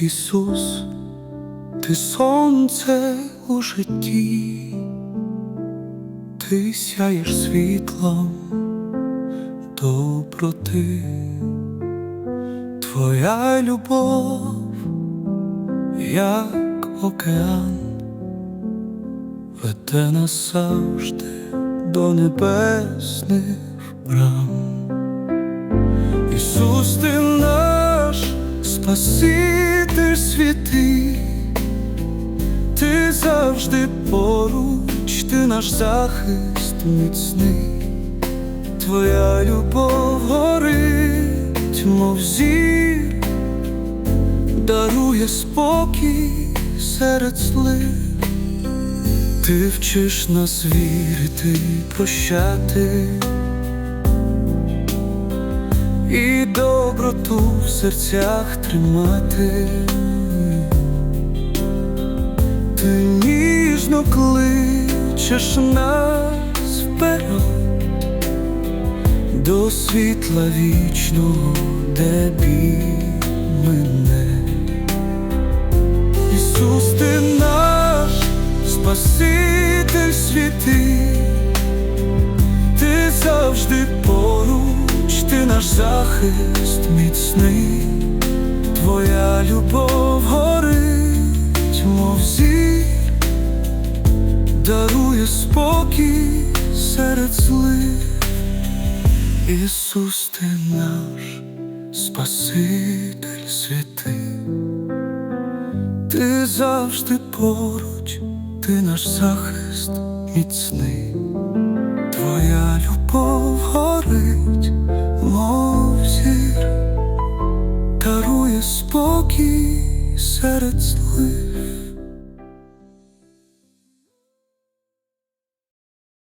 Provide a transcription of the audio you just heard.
Ісус, ти сонце у житті, ти сяєш світлом доброти, твоя любов, як океан, веде нас завжди до небесних брам. Ісус, ти наш Спаситель святий, ти завжди поруч, ти наш захист міцний, твоя любов горить, мов зір, дарує спокій серед слив. Ти вчиш нас вірити, прощати і доброту в серцях тримати. Ти ніжно кличеш нас вперед до світла вічного, де мене. Ісус, ти наш Спаситель святий, ти завжди наш захист міцний, твоя любов горить, мов зір, дарує спокій серед злих. Ісус, ти наш Спаситель святий. Ти завжди поруч, ти наш захист міцний, твоя любов спокій серед злих.